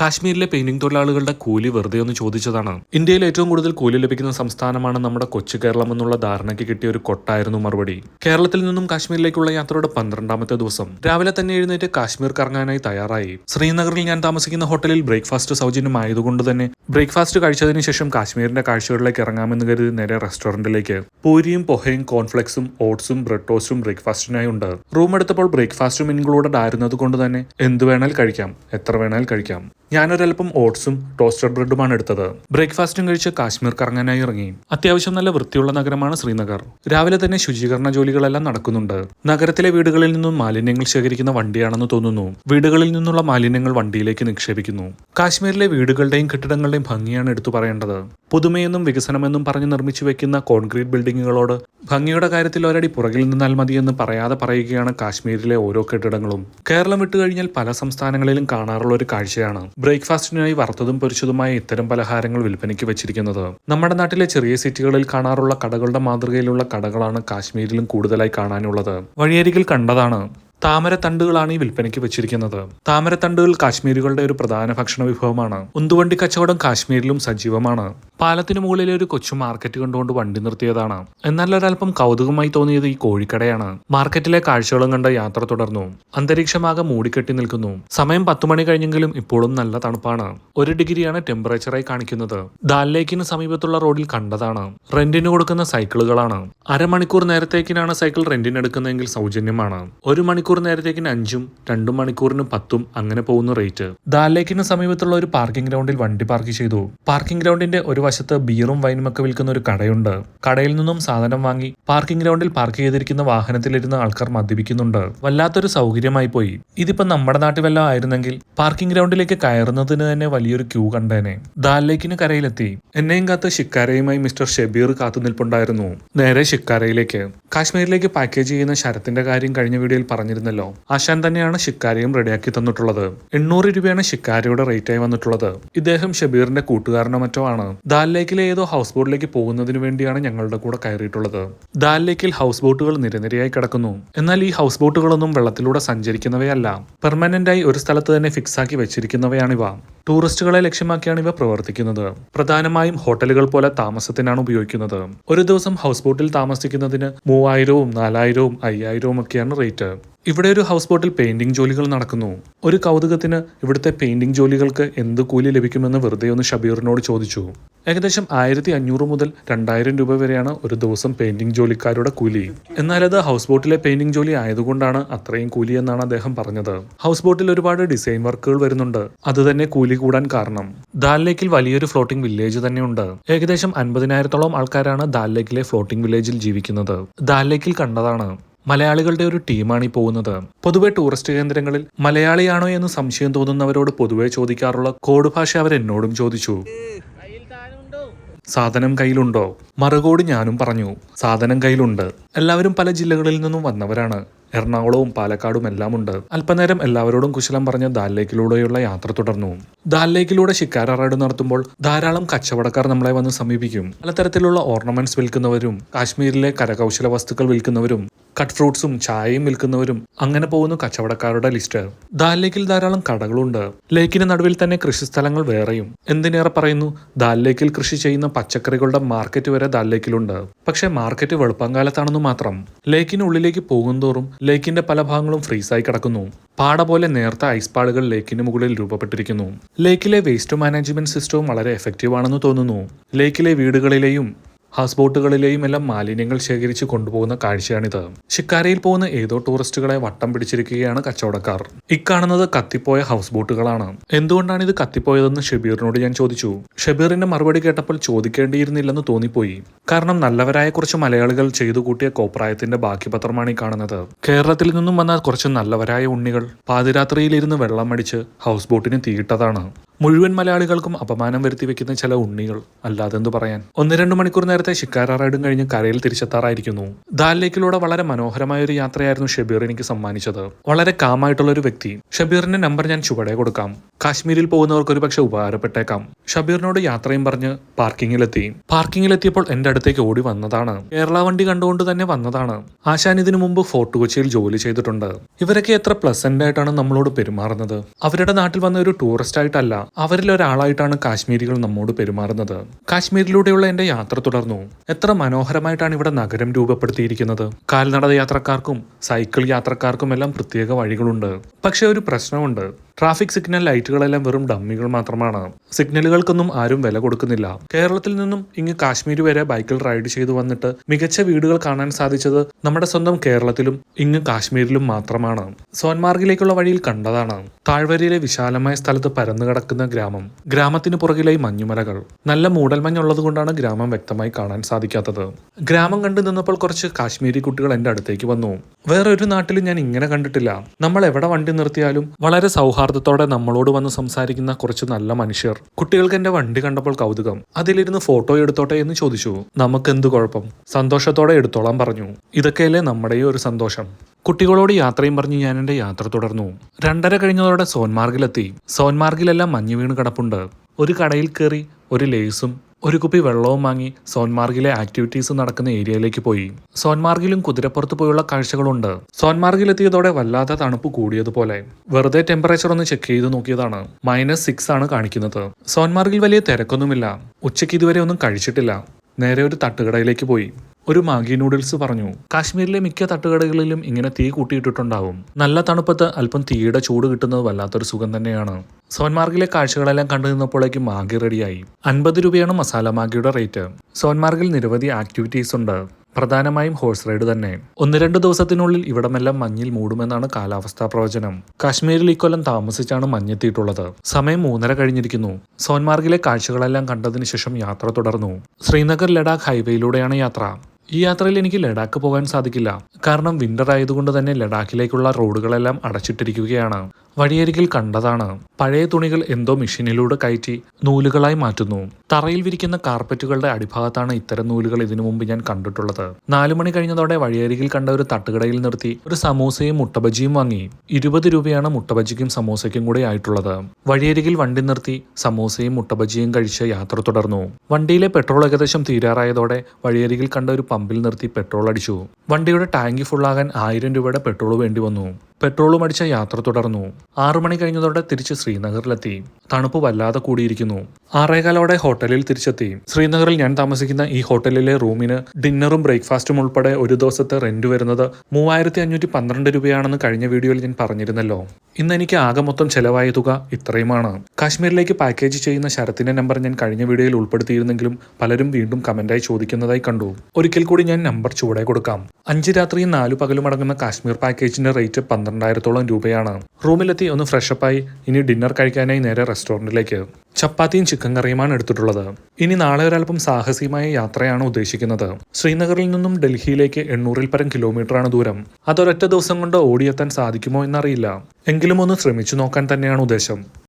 കാശ്മീരിലെ പെയിന്റിംഗ് തൊഴിലാളികളുടെ കൂലി വെറുതെ ഒന്ന് ചോദിച്ചതാണ്. ഇന്ത്യയിൽ ഏറ്റവും കൂടുതൽ കൂലി ലഭിക്കുന്ന സംസ്ഥാനമാണ് നമ്മുടെ കൊച്ചു കേരളം എന്നുള്ള ധാരണയ്ക്ക് കിട്ടിയ ഒരു കൊട്ടായിരുന്നു മറുപടി. കേരളത്തിൽ നിന്നും കാശ്മീരിലേക്കുള്ള യാത്രയുടെ പന്ത്രണ്ടാമത്തെ ദിവസം രാവിലെ തന്നെ എഴുന്നേറ്റ് കാശ്മീർ കറങ്ങാനായി തയ്യാറായി. ശ്രീനഗറിൽ ഞാൻ താമസിക്കുന്ന ഹോട്ടലിൽ ബ്രേക്ക്ഫാസ്റ്റ് സൗജന്യമായതുകൊണ്ട് തന്നെ ബ്രേക്ക്ഫാസ്റ്റ് കഴിച്ചതിന് ശേഷം കാശ്മീരിന്റെ കാഴ്ചകളിലേക്ക് ഇറങ്ങാമെന്ന് കരുതി നേരെ റെസ്റ്റോറന്റിലേക്ക്. പൂരിയും പൊഹയും കോൺഫ്ലെക്സും ഓട്സും ബ്രെഡ് ടോസ്റ്റും ബ്രേക്ക്ഫാസ്റ്റിനായി ഉണ്ട്. റൂം എടുത്തപ്പോൾ ബ്രേക്ക്ഫാസ്റ്റും ഇൻക്ലൂഡഡ് ആയിരുന്നതുകൊണ്ട് തന്നെ എന്ത് വേണേൽ കഴിക്കാം എത്ര വേണേൽ കഴിക്കാം. ഞാനൊരൽപ്പം ഓട്സും ടോസ്റ്റഡ് ബ്രെഡുമാണ് എടുത്തത്. ബ്രേക്ക്ഫാസ്റ്റും കഴിച്ച് കാശ്മീർ കറങ്ങാനായി ഇറങ്ങി. അത്യാവശ്യം നല്ല വൃത്തിയുള്ള നഗരമാണ് ശ്രീനഗർ. രാവിലെ തന്നെ ശുചീകരണ ജോലികളെല്ലാം നടക്കുന്നുണ്ട്. നഗരത്തിലെ വീടുകളിൽ നിന്നും മാലിന്യങ്ങൾ ശേഖരിക്കുന്ന വണ്ടിയാണെന്ന് തോന്നുന്നു. വീടുകളിൽ നിന്നുള്ള മാലിന്യങ്ങൾ വണ്ടിയിലേക്ക് നിക്ഷേപിക്കുന്നു. കാശ്മീരിലെ വീടുകളുടെയും കെട്ടിടങ്ങളുടെയും ഭംഗിയാണ് എടുത്തു പറയേണ്ടത്. പുതുമയെന്നും വികസനമെന്നും പറഞ്ഞ് നിർമ്മിച്ചു വെക്കുന്ന കോൺക്രീറ്റ് ബിൽഡിങ്ങുകളോട് ഭംഗിയുടെ കാര്യത്തിൽ ഒരടി പുറകിൽ നിന്നാൽ മതിയെന്ന് പറയാതെ പറയുകയാണ് കാശ്മീരിലെ ഓരോ കെട്ടിടങ്ങളും. കേരളം വിട്ടുകഴിഞ്ഞാൽ പല സംസ്ഥാനങ്ങളിലും കാണാറുള്ള ഒരു കാഴ്ചയാണ്. ബ്രേക്ക്ഫാസ്റ്റിനായി വറുത്തതും പൊരിച്ചതുമായ ഇത്തരം പലഹാരങ്ങൾ വിൽപ്പനയ്ക്ക് വെച്ചിരിക്കുന്നത്. നമ്മുടെ നാട്ടിലെ ചെറിയ സിറ്റികളിൽ കാണാറുള്ള കടകളുടെ മാതൃകയിലുള്ള കടകളാണ് കാശ്മീരിലും കൂടുതലായി കാണാനുള്ളത്. വഴിയരികിൽ കണ്ടതാണ്. താമരത്തണ്ടുകളാണ് ഈ വിൽപ്പനയ്ക്ക് വെച്ചിരിക്കുന്നത്. താമരത്തണ്ടുകൾ കാശ്മീരുകളുടെ ഒരു പ്രധാന ഭക്ഷണ വിഭവമാണ്. ഉന്തുവണ്ടി കച്ചവടം കാശ്മീരിലും സജീവമാണ്. പാലത്തിനു മുകളിലെ ഒരു കൊച്ചു മാർക്കറ്റ് കണ്ടുകൊണ്ട് വണ്ടി നിർത്തിയതാണ്. എന്നാൽ ഒരൽപ്പം കൗതുകമായി തോന്നിയത് ഈ കോഴിക്കടയാണ്. മാർക്കറ്റിലെ കാഴ്ചകളും കണ്ട യാത്ര തുടർന്നു. അന്തരീക്ഷമാകെ മൂടിക്കെട്ടി നിൽക്കുന്നു. സമയം പത്തു മണി കഴിഞ്ഞെങ്കിലും ഇപ്പോഴും നല്ല തണുപ്പാണ്. ഒരു ഡിഗ്രിയാണ് ടെമ്പറേച്ചറായി കാണിക്കുന്നത്. ദാൽ ലേക്കിന് സമീപത്തുള്ള റോഡിൽ കണ്ടതാണ്. റെന്റിന് കൊടുക്കുന്ന സൈക്കിളുകളാണ്. അരമണിക്കൂർ നേരത്തേക്കിനാണ് സൈക്കിൾ റെന്റിന് എടുക്കുന്നതെങ്കിൽ സൗജന്യമാണ്. ഒരു മണിക്കൂർ നേരത്തേക്കിന് അഞ്ചും രണ്ടു മണിക്കൂറിന് പത്തും അങ്ങനെ പോകുന്ന റേറ്റ് ദാൽ ലേക്കിന് സമീപത്തുള്ള ഒരു പാർക്കിംഗ് ഗ്രൗണ്ടിൽ വണ്ടി പാർക്ക് ചെയ്തു. പാർക്കിംഗ് ഗ്രൗണ്ടിന്റെ ഒരു വശത്ത് ബിയറും വൈനും ഒക്കെ വിൽക്കുന്ന ഒരു കടയുണ്ട്. കടയിൽ നിന്നും സാധനം വാങ്ങി പാർക്കിംഗ് ഗ്രൗണ്ടിൽ പാർക്ക് ചെയ്തിരിക്കുന്ന വാഹനത്തിലിരുന്ന ആൾക്കാർ മദ്യപിക്കുന്നുണ്ട്. വല്ലാത്തൊരു സൗകര്യമായി പോയി. ഇതിപ്പോ നമ്മുടെ നാട്ടിൽ വല്ല ആയിരുന്നെങ്കിൽ പാർക്കിംഗ് ഗ്രൗണ്ടിലേക്ക് കയറുന്നതിന് തന്നെ വലിയൊരു ക്യൂ കണ്ടേനെ. ദാൽ ലേക്കിന് കരയിലെത്തി. എന്നെയും കാത്ത് ഷിക്കാരയുമായി മിസ്റ്റർ ഷെബീർ കാത്തുനിൽപ്പുണ്ടായിരുന്നു നേരെ ഷിക്കാരയിലേക്ക് കാശ്മീരിലേക്ക് പാക്കേജ് ചെയ്യുന്ന ശരത്തിന്റെ കാര്യം കഴിഞ്ഞ വീഡിയോയിൽ പറഞ്ഞിരുന്നല്ലോ. ആശാൻ തന്നെയാണ് ഷിക്കാരയും റെഡിയാക്കി തന്നിട്ടുള്ളത്. എണ്ണൂറ് രൂപയാണ് ഷിക്കാരയുടെ റേറ്റായി വന്നിട്ടുള്ളത്. ഇദ്ദേഹം ഷബീറിന്റെ കൂട്ടുകാരനോ മറ്റോ ആണ്. ദാൽ ലേക്കിലെ ഏതോ ഹൗസ് ബോട്ടിലേക്ക് പോകുന്നതിന് വേണ്ടിയാണ് ഞങ്ങളുടെ കൂടെ കയറിയിട്ടുള്ളത്. ദാൽ ലേക്കിൽ ഹൗസ് ബോട്ടുകൾ നിരനിരയായി കിടക്കുന്നു. എന്നാൽ ഈ ഹൗസ് ബോട്ടുകളൊന്നും വെള്ളത്തിലൂടെ സഞ്ചരിക്കുന്നവയല്ല. പെർമനന്റായി ഒരു സ്ഥലത്ത് തന്നെ ഫിക്സ് ആക്കി വെച്ചിരിക്കുന്നവയാണിവ. ടൂറിസ്റ്റുകളെ ലക്ഷ്യമാക്കിയാണ് ഇവ പ്രവർത്തിക്കുന്നത്. പ്രധാനമായും ഹോട്ടലുകൾ പോലെ താമസത്തിനാണ് ഉപയോഗിക്കുന്നത്. ഒരു ദിവസം ഹൗസ് ബോട്ടിൽ താമസിക്കുന്നതിന് മൂവായിരവും നാലായിരവും അയ്യായിരവും ഒക്കെയാണ് റേറ്റ് ഇവിടെ ഒരു ഹൗസ് ബോട്ടിൽ പെയിന്റിംഗ് ജോലികൾ നടക്കുന്നു. ഒരു കൗതുകത്തിന് ഇവിടുത്തെ പെയിന്റിംഗ് ജോലികൾക്ക് എന്ത് കൂലി ലഭിക്കുമെന്ന് വെറുതെ ഒന്ന് ഷബീറിനോട് ചോദിച്ചു. ഏകദേശം ആയിരത്തി അഞ്ഞൂറ് മുതൽ രണ്ടായിരം രൂപ വരെയാണ് ഒരു ദിവസം പെയിന്റിംഗ് ജോലിക്കാരുടെ കൂലി. എന്നാൽ അത് ഹൗസ് ബോട്ടിലെ പെയിന്റിംഗ് ജോലി ആയതുകൊണ്ടാണ് അത്രയും കൂലി എന്നാണ് അദ്ദേഹം പറഞ്ഞത്. ഹൗസ് ബോട്ടിൽ ഒരുപാട് ഡിസൈൻ വർക്കുകൾ വരുന്നുണ്ട്. അത് തന്നെ കൂലി കൂടാൻ കാരണം. ദാൽ ലേക്കിൽ വലിയൊരു ഫ്ലോട്ടിംഗ് വില്ലേജ് തന്നെയുണ്ട്. ഏകദേശം അൻപതിനായിരത്തോളം ആൾക്കാരാണ് ദാൽ ലേക്കിലെ ഫ്ലോട്ടിംഗ് വില്ലേജിൽ ജീവിക്കുന്നത്. ദാൽ ലേക്കിൽ കണ്ടതാണ്. മലയാളികളുടെ ഒരു ടീമാണ് ഈ പോകുന്നത്. പൊതുവെ ടൂറിസ്റ്റ് കേന്ദ്രങ്ങളിൽ മലയാളിയാണോ എന്ന് സംശയം തോന്നുന്നവരോട് പൊതുവെ ചോദിക്കാറുള്ള കോഡ് ഭാഷ അവർ എന്നോടും ചോദിച്ചു. സാധനം കയ്യിലുണ്ടോ? മറുകോട് ഞാനും പറഞ്ഞു സാധനം കയ്യിലുണ്ട്. എല്ലാവരും പല ജില്ലകളിൽ നിന്നും വന്നവരാണ്. എറണാകുളവും പാലക്കാടും എല്ലാം ഉണ്ട് അല്പനേരം എല്ലാവരോടും കുശലം പറഞ്ഞ് ദാൽ ലേക്കിലൂടെയുള്ള യാത്ര തുടർന്നു. ദാൽ ലേക്കിലൂടെ ശിക്കാര റൈഡ് നടത്തുമ്പോൾ ധാരാളം കച്ചവടക്കാർ നമ്മളെ വന്ന് സമീപിക്കും. പലതരത്തിലുള്ള ഓർണമെന്റ്സ് വിൽക്കുന്നവരും കാശ്മീരിലെ കരകൗശല വസ്തുക്കൾ വിൽക്കുന്നവരും കട്ട് ഫ്രൂട്ട്സും ചായയും വിൽക്കുന്നവരും അങ്ങനെ പോകുന്നു കച്ചവടക്കാരുടെ ലിസ്റ്റ്. ദാൽ ലേക്കിൽ ധാരാളം കടകളുണ്ട്. ലേക്കിന് നടുവിൽ തന്നെ കൃഷിസ്ഥലങ്ങൾ വേറെയും. എന്തിനേറെ പറയുന്നു? ദാൽ ലേക്കിൽ കൃഷി ചെയ്യുന്ന പച്ചക്കറികളുടെ മാർക്കറ്റ് വരെ ദാൽ ലേക്കിലുണ്ട്. പക്ഷേ മാർക്കറ്റ് വെളുപ്പംകാലത്താണെന്ന് മാത്രം. ലേക്കിനുള്ളിലേക്ക് പോകുന്തോറും ലേക്കിന്റെ പല ഭാഗങ്ങളും ഫ്രീസായി കിടക്കുന്നു. പാട പോലെ നേർത്ത ഐസ് പാടുകൾ ലേക്കിന് മുകളിൽ രൂപപ്പെട്ടിരിക്കുന്നു. ലേക്കിലെ വേസ്റ്റ് മാനേജ്മെന്റ് സിസ്റ്റവും വളരെ എഫക്റ്റീവ് ആണെന്ന് തോന്നുന്നു. ലേക്കിലെ വീടുകളിലെയും ഹൗസ് ബോട്ടുകളിലെയും എല്ലാം മാലിന്യങ്ങൾ ശേഖരിച്ച് കൊണ്ടുപോകുന്ന കാഴ്ചയാണിത്. ഷിക്കാരയിൽ പോകുന്ന ഏതോ ടൂറിസ്റ്റുകളെ വട്ടം പിടിച്ചിരിക്കുകയാണ് കച്ചവടക്കാർ. ഇക്കാണുന്നത് കത്തിപ്പോയ ഹൗസ് ബോട്ടുകളാണ് എന്തുകൊണ്ടാണ് ഇത് കത്തിപ്പോയതെന്ന് ഷബീറിനോട് ഞാൻ ചോദിച്ചു. ഷബീറിന്റെ മറുപടി കേട്ടപ്പോൾ ചോദിക്കേണ്ടിയിരുന്നില്ലെന്ന് തോന്നിപ്പോയി. കാരണം നല്ലവരായ കുറച്ച് മലയാളികൾ ചെയ്തു കൂട്ടിയ കോപ്രായത്തിന്റെ ബാക്കി പത്രമാണ് ഈ കാണുന്നത്. കേരളത്തിൽ നിന്നും വന്ന കുറച്ച് നല്ലവരായ ഉണ്ണികൾ പാതിരാത്രിയിലിരുന്ന് വെള്ളം അടിച്ച് ഹൗസ് ബോട്ടിന് തീയിട്ടതാണ്. മുഴുവൻ മലയാളികൾക്കും അപമാനം വരുത്തി വെക്കുന്ന ചില ഉണ്ണികൾ അല്ലാതെന്തു പറയാൻ? ഒന്ന് രണ്ട് മണിക്കൂർ നേരത്തെ ഷിക്കാര റൈഡും കഴിഞ്ഞ് കരയിൽ തിരിച്ചെത്താറായിരിക്കുന്നു. ദാലിലേക്കിലൂടെ വളരെ മനോഹരമായ ഒരു യാത്രയായിരുന്നു ഷബീർ എനിക്ക് സമ്മാനിച്ചത്. വളരെ കാമായിട്ടുള്ള ഒരു വ്യക്തി. ഷബീറിന്റെ നമ്പർ ഞാൻ ചുവടെ കൊടുക്കാം. കാശ്മീരിൽ പോകുന്നവർക്ക് ഒരുപക്ഷെ ഉപകാരപ്പെട്ടേക്കാം. ഷബീറിനോട് യാത്രയും പറഞ്ഞ് പാർക്കിങ്ങിലെത്തി. പാർക്കിങ്ങിലെത്തിയപ്പോൾ എന്റെ അടുത്തേക്ക് ഓടി വന്നതാണ്. കേരള വണ്ടി കണ്ടുകൊണ്ട് തന്നെ വന്നതാണ്. ആശാൻ ഇതിനു മുമ്പ് ഫോർട്ട് കൊച്ചിയിൽ ജോലി ചെയ്തിട്ടുണ്ട്. ഇവരൊക്കെ എത്ര പ്ലസന്റ് ആയിട്ടാണ് നമ്മളോട് പെരുമാറുന്നത്. അവരുടെ നാട്ടിൽ വന്ന ഒരു ടൂറിസ്റ്റ് ആയിട്ടല്ല അവരിൽ ഒരാളായിട്ടാണ് കാശ്മീരികൾ നമ്മോട് പെരുമാറുന്നത്. കാശ്മീരിലൂടെയുള്ള എന്റെ യാത്ര തുടർന്നു. എത്ര മനോഹരമായിട്ടാണ് ഇവിടെ നഗരം രൂപപ്പെടുത്തിയിരിക്കുന്നത്. കാൽനട യാത്രക്കാർക്കും സൈക്കിൾ യാത്രക്കാർക്കും എല്ലാം പ്രത്യേക വഴികളുണ്ട്. പക്ഷെ ഒരു പ്രശ്നമുണ്ട്. ട്രാഫിക് സിഗ്നൽ ലൈറ്റുകളെല്ലാം വെറും ഡമ്മികൾ മാത്രമാണ്. സിഗ്നലുകൾക്കൊന്നും ആരും വില കൊടുക്കുന്നില്ല. കേരളത്തിൽ നിന്നും ഇങ്ങ് കാശ്മീർ വരെ ബൈക്കിൽ റൈഡ് ചെയ്തു വന്നിട്ട് മികച്ച വീടുകൾ കാണാൻ സാധിച്ചത് നമ്മുടെ സ്വന്തം കേരളത്തിലും ഇങ്ങ് കാശ്മീരിലും മാത്രമാണ്. സോൻമാർഗിലേക്കുള്ള വഴിയിൽ കണ്ടതാണ്. താഴ്വരയിലെ വിശാലമായ സ്ഥലത്ത് പരന്നു കിടക്കുന്ന ഗ്രാമം. ഗ്രാമത്തിന് പുറകിലായി മഞ്ഞുമലകൾ. നല്ല മൂടൽമഞ്ഞുള്ളത് കൊണ്ടാണ് ഗ്രാമം വ്യക്തമായി കാണാൻ സാധിക്കാത്തത്. ഗ്രാമം കണ്ടു നിന്നപ്പോൾ കുറച്ച് കാശ്മീരി കുട്ടികൾ എന്റെ അടുത്തേക്ക് വന്നു. വേറൊരു നാട്ടിലും ഞാൻ ഇങ്ങനെ കണ്ടിട്ടില്ല. നമ്മൾ എവിടെ വണ്ടി നിർത്തിയാലും വളരെ സൗഹാർദ്ദത്തോടെ നമ്മളോട് വന്ന് സംസാരിക്കുന്ന കുറച്ച് നല്ല മനുഷ്യർ. കുട്ടികൾക്ക് എന്റെ വണ്ടി കണ്ടപ്പോൾ കൗതുകം. അതിലിരുന്ന് ഫോട്ടോ എടുത്തോട്ടെ എന്ന് ചോദിച്ചു. നമുക്ക് എന്ത് കുഴപ്പം? സന്തോഷത്തോടെ എടുത്തോളാം പറഞ്ഞു. ഇതൊക്കെയല്ലേ നമ്മുടെയും ഒരു സന്തോഷം. കുട്ടികളോട് യാത്രയും പറഞ്ഞ് ഞാൻ എന്റെ യാത്ര തുടർന്നു. രണ്ടര കഴിഞ്ഞതോടെ സോൻമാർഗിലെത്തി. സോൻമാർഗിലെല്ലാം മഞ്ഞ് വീണ് കിടപ്പുണ്ട്. ഒരു കടയിൽ കയറി ഒരു ലേസും ഒരു കുപ്പി വെള്ളവും വാങ്ങി സോൻമാർഗിലെ ആക്ടിവിറ്റീസ് നടക്കുന്ന ഏരിയയിലേക്ക് പോയി. സോൻമാർഗിലും കുതിരപ്പുറത്ത് പോയുള്ള കാഴ്ചകളുണ്ട്. സോൻമാർഗിലെത്തിയതോടെ വല്ലാത്ത തണുപ്പ് കൂടിയതുപോലെ. വെറുതെ ടെമ്പറേച്ചർ ഒന്ന് ചെക്ക് ചെയ്ത് നോക്കിയതാണ്. മൈനസ് സിക്സ് ആണ് കാണിക്കുന്നത്. സോൻമാർഗിൽ വലിയ തിരക്കൊന്നുമില്ല. ഉച്ചയ്ക്ക് ഇതുവരെ ഒന്നും കഴിച്ചിട്ടില്ല. നേരെ ഒരു തട്ടുകടയിലേക്ക് പോയി. ഒരു മാഗി നൂഡിൽസ് പറഞ്ഞു കാശ്മീരിലെ മിക്ക തട്ടുകടകളിലും ഇങ്ങനെ തീ കൂട്ടിയിട്ടിട്ടുണ്ടാവും. നല്ല തണുപ്പത്ത് അല്പം തീയുടെ ചൂട് കിട്ടുന്നത് വല്ലാത്തൊരു സുഖം തന്നെയാണ്. സോൻമാർഗിലെ കാഴ്ചകളെല്ലാം കണ്ടു നിന്നപ്പോഴേക്കും മാഗി റെഡിയായി. അൻപത് രൂപയാണ് മസാല മാഗിയുടെ റേറ്റ്. സോൻമാർഗിൽ നിരവധി ആക്ടിവിറ്റീസ് ഉണ്ട്. പ്രധാനമായും ഹോഴ്സ് റൈഡ് തന്നെ. ഒന്ന് രണ്ട് ദിവസത്തിനുള്ളിൽ ഇവിടമെല്ലാം മഞ്ഞിൽ മൂടുമെന്നാണ് കാലാവസ്ഥാ പ്രവചനം. കാശ്മീരിൽ ഇക്കൊല്ലം താമസിച്ചാണ് മഞ്ഞെത്തിയിട്ടുള്ളത്. സമയം മൂന്നര കഴിഞ്ഞിരിക്കുന്നു. സോൻമാർഗിലെ കാഴ്ചകളെല്ലാം കണ്ടതിന് ശേഷം യാത്ര തുടർന്നു. ശ്രീനഗർ ലഡാക്ക് ഹൈവേയിലൂടെയാണ് യാത്ര. ഈ യാത്രയിൽ എനിക്ക് ലഡാക്ക് പോകാൻ സാധിക്കില്ല. കാരണം വിന്റർ ആയതുകൊണ്ട് തന്നെ ലഡാക്കിലേക്കുള്ള റോഡുകളെല്ലാം അടച്ചിട്ടിരിക്കുകയാണ്. വഴിയരികിൽ കണ്ടതാണ്. പഴയ തുണികൾ എന്തോ മെഷീനിലൂടെ കയറ്റി നൂലുകളായി മാറ്റുന്നു. തറയിൽ വിരിക്കുന്ന കാർപ്പറ്റുകളുടെ അടിഭാഗത്താണ് ഇത്തരം നൂലുകൾ ഇതിനു മുമ്പ് ഞാൻ കണ്ടിട്ടുള്ളത്. നാലു മണി കഴിഞ്ഞതോടെ വഴിയരികിൽ കണ്ട ഒരു തട്ടുകടയിൽ നിർത്തി ഒരു സമൂസയും മുട്ടബജിയും വാങ്ങി. ഇരുപത് രൂപയാണ് മുട്ടബജിക്കും സമൂസയ്ക്കും കൂടെ ആയിട്ടുള്ളത്. വഴിയരികിൽ വണ്ടി നിർത്തി സമൂസയും മുട്ടബജിയും കഴിച്ച് യാത്ര തുടർന്നു. വണ്ടിയിലെ പെട്രോൾ ഏകദേശം തീരാറായതോടെ വഴിയരികിൽ കണ്ട ഒരു പമ്പിൽ നിർത്തി പെട്രോൾ അടിച്ചു. വണ്ടിയുടെ ടാങ്കി ഫുള്ളാകാൻ ആയിരം രൂപയുടെ പെട്രോൾ വേണ്ടി വന്നു. പെട്രോളും അടിച്ച യാത്ര തുടർന്നു. ആറു മണി കഴിഞ്ഞതോടെ തിരിച്ച് ശ്രീനഗറിലെത്തി. തണുപ്പ് വല്ലാതെ കൂടിയിരിക്കുന്നു. ആറേകാലോടെ ഹോട്ടലിൽ തിരിച്ചെത്തി. ശ്രീനഗറിൽ ഞാൻ താമസിക്കുന്ന ഈ ഹോട്ടലിലെ റൂമിന് ഡിന്നറും ബ്രേക്ക്ഫാസ്റ്റും ഉൾപ്പെടെ ഒരു ദിവസത്തെ റെന്റ് വരുന്നത് മൂവായിരത്തി അഞ്ഞൂറ്റി പന്ത്രണ്ട് രൂപയാണെന്ന് കഴിഞ്ഞ വീഡിയോയിൽ ഞാൻ പറഞ്ഞിരുന്നല്ലോ. ഇന്ന് എനിക്ക് ആകെ മൊത്തം ചെലവായ തുക ഇത്രയുമാണ്. കാശ്മീരിലേക്ക് പാക്കേജ് ചെയ്യുന്ന ശരത്തിന്റെ നമ്പർ ഞാൻ കഴിഞ്ഞ വീഡിയോയിൽ ഉൾപ്പെടുത്തിയിരുന്നെങ്കിലും പലരും വീണ്ടും കമന്റായി ചോദിക്കുന്നതായി കണ്ടു. ഒരിക്കൽ കൂടി ഞാൻ നമ്പർ ചൂടെ കൊടുക്കാം. അഞ്ച് രാത്രിയും നാലു പകലും അടങ്ങുന്ന കാശ്മീർ പാക്കേജിന്റെ റേറ്റ് പന്ത്രണ്ടായിരത്തോളം രൂപയാണ്. റൂമിലെത്തി ഒന്ന് ഫ്രഷപ്പായി ഇനി ഡിന്നർ കഴിക്കാനായി നേരെ റെസ്റ്റോറന്റിലേക്ക് ചപ്പാത്തിയും ചിക്കൻ കറിയുമാണ് എടുത്തിട്ടുള്ളത്. ഇനി നാളെ ഒരല്പം സാഹസികമായ യാത്രയാണ് ഉദ്ദേശിക്കുന്നത്. ശ്രീനഗറിൽ നിന്നും ഡൽഹിയിലേക്ക് എണ്ണൂറിൽ പരം കിലോമീറ്ററാണ് ദൂരം. അതൊരൊറ്റ ദിവസം കൊണ്ട് ഓടിയെത്താൻ സാധിക്കുമോ എന്നറിയില്ല. എങ്കിലും ഒന്ന് ശ്രമിച്ചു നോക്കാൻ തന്നെയാണ് ഉദ്ദേശം.